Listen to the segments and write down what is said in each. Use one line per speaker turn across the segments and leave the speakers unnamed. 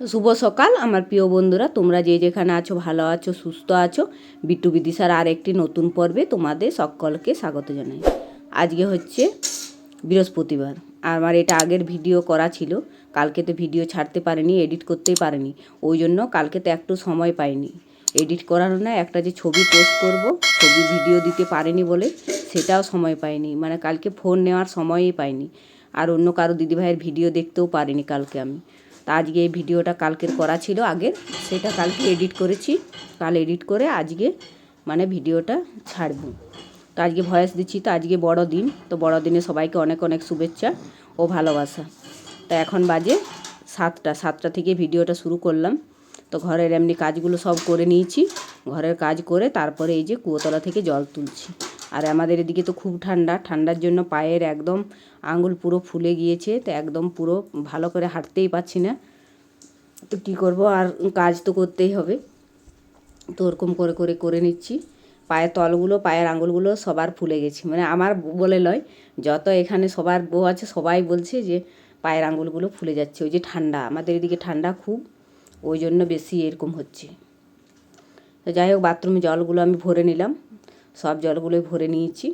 শুভ সকাল, আমার প্রিয় বন্ধুরা। তোমরা যে যেখানে আছো, ভালো আছো, সুস্থ আছো, বিট্টু বিদিশার আর একটি নতুন পর্বে তোমাদের সকলকে স্বাগত জানাই। আজকে হচ্ছে বৃহস্পতিবার। আমার এটা আগের ভিডিও করা ছিল, কালকে তো ভিডিও ছাড়তে পারিনি, এডিট করতেই পারিনি, ওই জন্য কালকে তো একটু সময় পাইনি। এডিট করার না একটা যে ছবি পোস্ট করব, ছবি ভিডিও দিতে পারিনি বলে সেটাও সময় পাইনি মানে কালকে ফোন নেওয়ার সময়ই পাইনি। আর অন্য কারও দিদিভাইয়ের ভিডিও দেখতেও পারিনি কালকে আমি। তা আজকে এই ভিডিওটা কালকের করা ছিল আগের সেটা কালকে এডিট করেছি। কাল এডিট করে আজকে মানে ভিডিওটা ছাড়বো। তো আজকে ভয়েস দিচ্ছি, তো আজকে বড় দিন তো বড় দিনে সবাইকে অনেক অনেক শুভেচ্ছা ও ভালোবাসা। তো এখন বাজে সাতটা সাতটা থেকে ভিডিওটা শুরু করলাম। তো ঘরের এমনি কাজগুলো সব করে নিয়েছি, ঘরের কাজ করে তারপরে এই যে কুয়োতলা থেকে জল তুলছি। আর আমাদের এদিকে তো খুব ঠান্ডা, ঠান্ডার জন্য পায়ের একদম আঙুল পুরো ফুলে গিয়েছে, তো একদম পুরো ভালো করে হাঁটতেই পারছি না। তো কী করব, আর কাজ তো করতেই হবে। তো ওরকম করে করে করে নিচ্ছি। পায়ের তলগুলো, পায়ের আঙুলগুলো সবার ফুলে গেছে। মানে আমার বলে লয় যত এখানে সবার বউ আছে, সবাই বলছে যে পায়ের আঙুলগুলো ফুলে যাচ্ছে। ওই যে ঠান্ডা, আমাদের এদিকে ঠান্ডা খুব, ওই জন্য বেশি এরকম হচ্ছে। তো যাই হোক, বাথরুমে জলগুলো আমি ভরে নিলাম। সব জলগুলোই ভরে নিয়েছি।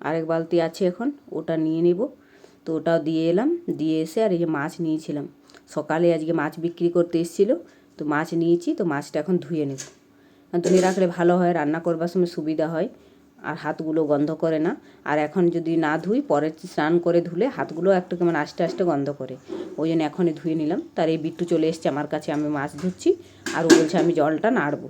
আরেক বালতি আছে এখন, ওটা নিয়ে নেব। তো ওটাও দিয়ে এলাম, দিয়ে এসে আর এই যে মাছ নিয়েছিলাম। সকালে আজকে মাছ বিক্রি করতে এসেছিল, তো মাছ নিয়েছি, তো মাছটা এখন ধুয়ে নেব। ধুয়ে রাখলে ভালো হয়, রান্না করবার সময় সুবিধা হয়। আর হাতগুলো গন্ধ করে না। আর এখন যদি না ধুই পরে স্নান করে ধুলে হাতগুলো একটু কেমন আস্তে আস্তে গন্ধ করে। ওই জন্য এখনই ধুয়ে নিলাম। তার এই বিট্টু চলে এসছে, আমার কাছে আমি মাছ ধুচ্ছি। আর ও বলছে, আমি জলটা নাড়বো।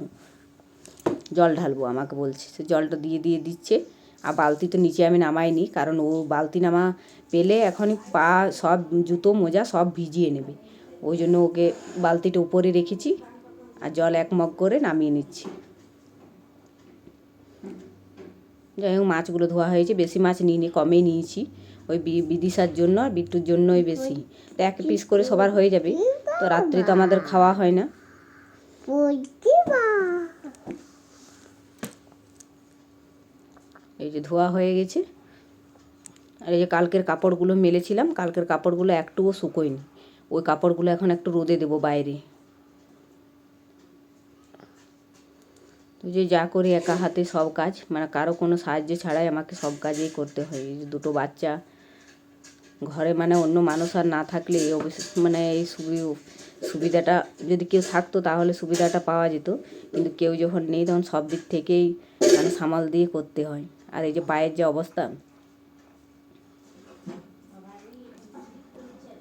জল ঢালবো আমাকে বলছে। সে জলটা দিয়ে দিয়ে দিচ্ছে। আর বালতি তো নিচে আমি নামাইনি, কারণ ও বালতি নামা পেলে এখনই পা, সব জুতো, মোজা সব ভিজিয়ে নেবে। ওই জন্য ওকে বালতিটা উপরে রেখেছি। আর জল এক মগ করে নামিয়ে নিচ্ছি। যাই হোক, মাছগুলো ধোয়া হয়েছে। বেশি মাছ নিইনি কমেই নিয়েছি। ওই বিদিশার জন্য আর বিট্টুর জন্যই বেশি। তো এক পিস করে সবার হয়ে যাবে। তো রাত্রে তো আমাদের খাওয়া হয় না। এই যে ধোয়া হয়ে গেছে। আর এই যে কালকের কাপড়গুলো মেলেছিলাম, কালকের কাপড়গুলো একটুও শুকোয়নি। ওই কাপড়গুলো এখন একটু রোদে দেবো বাইরে। যে যা করি একা হাতে সব কাজ মানে কারও কোনো সাহায্য ছাড়াই আমাকে সব কাজেই করতে হয়। এই দুটো বাচ্চা, ঘরে মানে অন্য মানুষ আর না থাকলে এই মানে এই সুবিধাটা, যদি কেউ থাকতো তাহলে সুবিধাটা পাওয়া যেত, কিন্তু কেউ যখন নেই তখন সব দিক থেকেই মানে সামাল দিয়ে করতে হয়। আর এই যে পায়ের যে অবস্থা,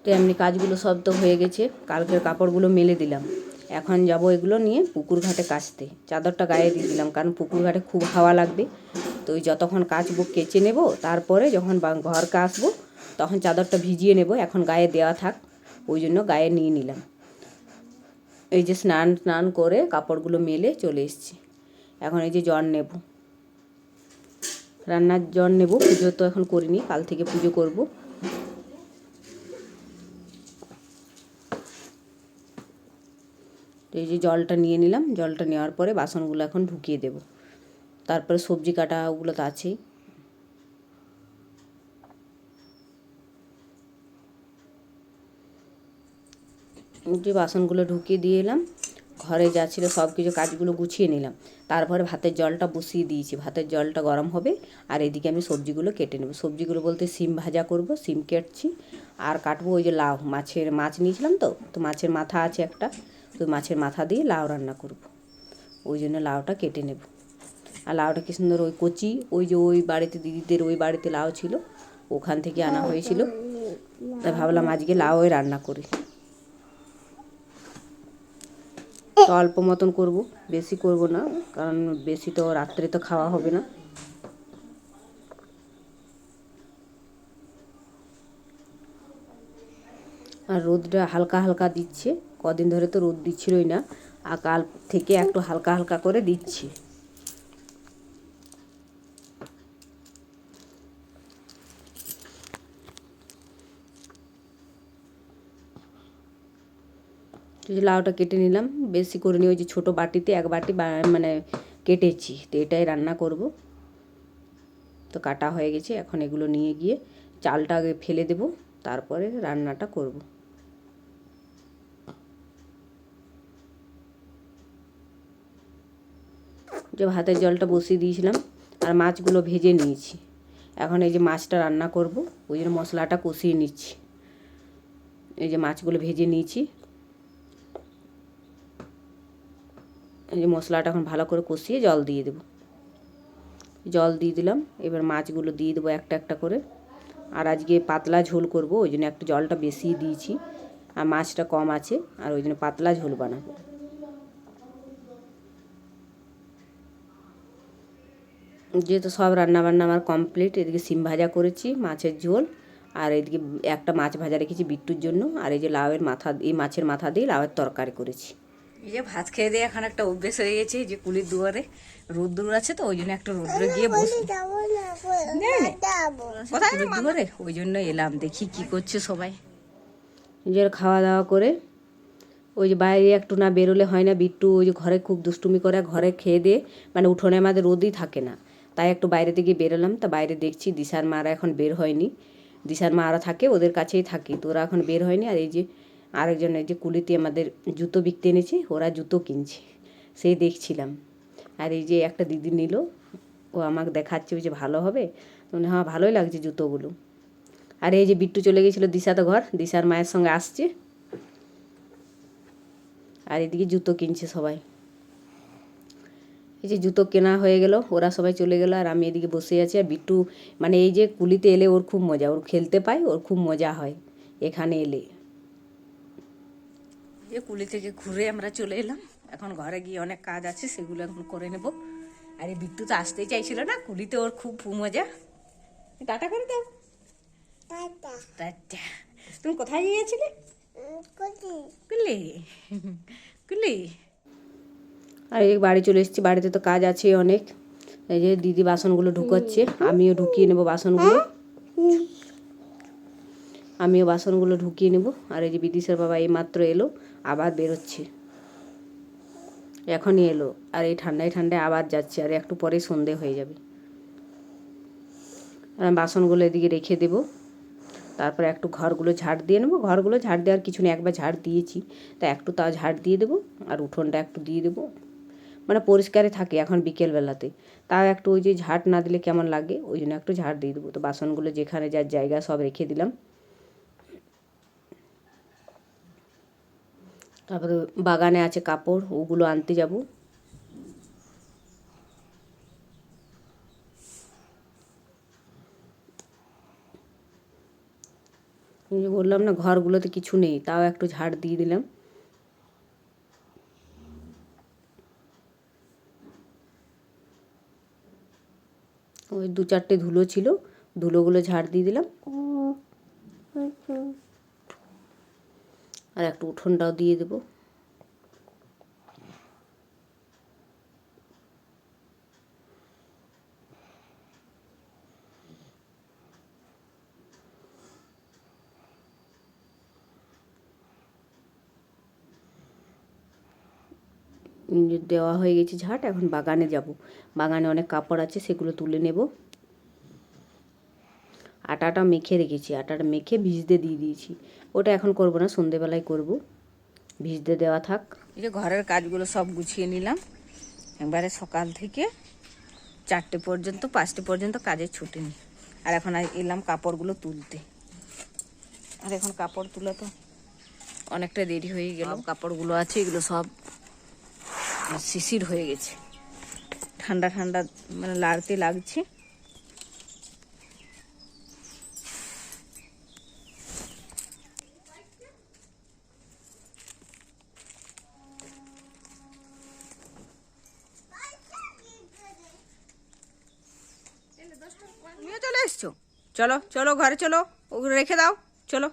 তো এমনি কাজগুলো সব তো হয়ে গেছে, কালকের কাপড়গুলো মেলে দিলাম। এখন যাব এগুলো নিয়ে পুকুর ঘাটে কাচতে। চাদরটা গায়ে দিয়ে দিলাম, কারণ পুকুর ঘাটে খুব হাওয়া লাগবে। তো ওই যতক্ষণ কাচবো, কেচে নেব, তারপরে যখন ঘর কাচবো, তখন চাদরটা ভিজিয়ে নেব, এখন গায়ে দেওয়া থাক। ওই জন্য গায়ে নিয়ে নিলাম। এই যে স্নান স্নান করে কাপড়গুলো মেলে চলে এসছি। এখন এই যে জ্বর নেব। রান্নার জ্বর নেব, পুজো তো এখন করিনি, কাল থেকে পুজো করব। তো এই যে জলটা নিয়ে নিলাম, জলটা নেওয়ার পরে বাসনগুলো এখন ঢুকিয়ে দেব। তারপরে সবজি কাটা ওগুলো তো আছেই। যে বাসনগুলো ঢুকিয়ে দিয়ে এলাম, ঘরে যা ছিল সব কিছু কাজগুলো গুছিয়ে নিলাম। তারপরে ভাতের জলটা বসিয়ে দিয়েছি। ভাতের জলটা গরম হবে, আর এদিকে আমি সবজিগুলো কেটে নেব। সবজিগুলো বলতে সিম ভাজা করব, সিম কেটছি। আর কাটবো ওই যে লাউ, মাছের মাছ নিয়েছিলাম তো তো মাছের মাথা আছে একটা। তো মাছের মাথা দিয়ে লাউ রান্না করব। ওই জন্য লাউটা কেটে নেব। আর লাউটা কি সুন্দর ওই কচি, ওই যে ওই বাড়িতে দিদিদের ওই বাড়িতে লাউ ছিল, ওখান থেকে আনা হয়েছিল। তাই ভাবলাম আজকে লাউ রান্না করি। তো অল্প মতন করব, বেশি করব না, কারণ বেশি তো রাত্রে তো খাওয়া হবে না। আর রোদটা হালকা হালকা দিচ্ছে। কদিন ধরে তো রোদ দিচ্ছিলই না। আর কাল থেকে একটু হালকা হালকা করে দিচ্ছে। লাউটা কেটে নিলাম। বেশি করে নিয়ে ওই যে ছোটো বাটিতে এক বাটি মানে কেটেছি। তো এটাই রান্না করব। তো কাটা হয়ে গেছে। এখন এগুলো নিয়ে গিয়ে চালটা আগে ফেলে দেবো। তারপরে রান্নাটা করব। যে ভাতের জলটা বসিয়ে দিয়েছিলাম আর মাছগুলো ভেজে নিয়েছি। এখন এই যে মাছটা রান্না করব, ওই জন্য মশলাটা কষিয়ে নিচ্ছি। এই যে মাছগুলো ভেজে নিয়েছি। এই যে মশলাটা এখন ভালো করে কষিয়ে জল দিয়ে দেবো। জল দিয়ে দিলাম, এবার মাছগুলো দিয়ে দেবো একটা একটা করে। আর আজকে পাতলা ঝোল করব, ওই জন্য একটু জলটা বেশি দিয়েছি। আর মাছটা কম আছে, আর ওই জন্য পাতলা ঝোল বানাবো। যেহেতু সব রান্না বান্না আমার কমপ্লিট এদিকে সিম ভাজা করেছি মাছের ঝোল আর এদিকে একটা মাছ ভাজা রেখেছি বিট্টুর জন্য আর এই যে লাউয়ের মাথা এই মাছের মাথা দিয়ে লাউয়ের তরকারি করেছি। এই যে ভাত খেয়ে দিয়ে এখন একটা অভ্যেস হয়ে গেছে যে কুলির দুয়ারে রোদ্দুর আছে তো ওই জন্য একটা রোদ্দুরে গিয়ে বসে। কুলির দুয়ারে? ওই জন্য এলাম দেখি কি করছে সবাই। নিজের খাওয়া দাওয়া করে ওই যে বাইরে একটু না বেরোলে হয় না বিট্টু ওই যে ঘরে খুব দুষ্টুমি করে ঘরে খেয়ে দিয়ে মানে উঠোনে আমাদের রোদই থাকে না। তাই একটু বাইরে থেকে বেরোলাম। তা বাইরে দেখছি দিশার মারা এখন বের হয়নি। দিশার মারা থাকে ওদের কাছেই থাকি। তো ওরা এখন বের হয়নি। আর এই যে আরেকজন এই যে কুলিতে আমাদের জুতো বিকতে এনেছে ওরা জুতো কিনছে। সেই দেখছিলাম। আর এই যে একটা দিদি নিল ও আমাকে দেখাচ্ছে ওই যে ভালো হবে। বললাম, হ্যাঁ ভালোই লাগছে জুতোগুলো। আর এই যে বিট্টু চলে গেছিল দিশা তো ঘর দিশার মায়ের সঙ্গে আসছে। আর এদিকে জুতো কিনছে সবাই। এই যে জুতো কেনা হয়ে গেল ওরা সবাই চলে গেল আর আমি এদিকে বসে আছি আর বিট্টু মানে এই যে কুলিতে এলে ওর খুব মজা ওর খেলতে পায় ওর খুব মজা হয় এখানে এলে। যে কুলি থেকে ঘুরে আমরা চলে এলাম এখন ঘরে গিয়ে অনেক কাজ আছে সেগুলো এখন করে নেব। আর এই বিট্টু তো আসতেই চাইছিল না কুলিতে ওর খুব মজা। টাটা করে দাও। টাটা। তুমি কোথায় গিয়েছিলে? কুলি। কুলি। আর এই বাড়ি চলে এসেছি, বাড়িতে তো কাজ আছে অনেক। এই যে দিদি বাসনগুলো ঢুকাচ্ছে, আমিও ঢুকিয়ে নেব বাসনগুলো। আমিও বাসনগুলো ঢুকিয়ে নেব। আর এই যে বিদিশার বাবা এই মাত্র এলো, আবার বেরোচ্ছে। এখনই এলো, আর এই ঠান্ডায় ঠান্ডায় আবার যাচ্ছে, আর একটু পরে সন্ধে হয়ে যাবে। আর আমি বাসনগুলো এদিকে রেখে দেবো। তারপরে একটু ঘরগুলো ঝাড় দিয়ে নেব। ঘরগুলো ঝাড় দেওয়ার কিছু নেই, একবার ঝাড় দিয়েছি। তা একটু তা ঝাড় দিয়ে দেবো, আর উঠোনটা একটু দিয়ে দেবো। মানে পরিষ্কারই থাকে এখন বিকেলবেলাতে। তাও একটু ওই যে ঝাড় না দিলে কেমন লাগে? ওই জন্য একটু ঝাড় দিয়ে দেবো। তো বাসনগুলো যেখানে যার জায়গা সব রেখে দিলাম। তারপরে বাগানে আছে কাপড়, ওগুলো আনতে যাব। বললাম না, ঘরগুলোতে কিছু নেই, তাও একটু ঝাড় দিয়ে দিলাম। ওই দু চারটে ধুলো ছিল ধুলোগুলো ঝাড় দিয়ে দিলাম। আর একটু উঠোনটাও দিয়ে দেবো। দেওয়া হয়ে গেছে ঝাট এখন বাগানে যাব। বাগানে অনেক কাপড় আছে সেগুলো তুলে নেব। আটাটা মেখে রেখেছি আটাটা মেখে ভিজতে দিয়ে দিয়েছি। ওটা এখন করব না সন্ধেবেলায় করব। ভিজতে দেওয়া থাক। এই যে ঘরের কাজগুলো সব গুছিয়ে নিলাম। একবারে সকাল থেকে চারটে পর্যন্ত পাঁচটে পর্যন্ত কাজে ছুটি নি আর এখন আর এলাম কাপড়গুলো তুলতে। আর এখন কাপড় তুলে তো অনেকটা দেরি হয়ে গেল। কাপড়গুলো আছে এগুলো সব শিশির হয়ে গেছে। ঠান্ডা ঠান্ডা মানে লাড়তে লাগছে। চলে এসছো? চলো চলো, ঘরে চলো। ওগুলো রেখে দাও। চলো।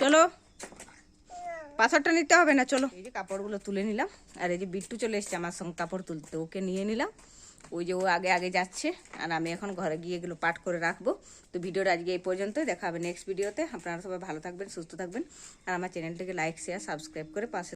চলো। পাথরটা নিতে হবে না, চলো। এই যে কাপড়গুলো তুলে নিলাম, আর এই যে বিট্টু চলে এসছে আমার সঙ্গে কাপড় তুলতে, ওকে নিয়ে নিলাম। ওই যে ও আগে আগে যাচ্ছে, আর আমি এখন ঘরে গিয়ে এগুলো পাঠ করে রাখব। তো ভিডিওটা আজকে এই পর্যন্তই, দেখা হবে নেক্সট ভিডিওতে আপনারা সবাই ভালো থাকবেন, সুস্থ থাকবেন, আর আমার চ্যানেলটিকে লাইক শেয়ার সাবস্ক্রাইব করে পাশে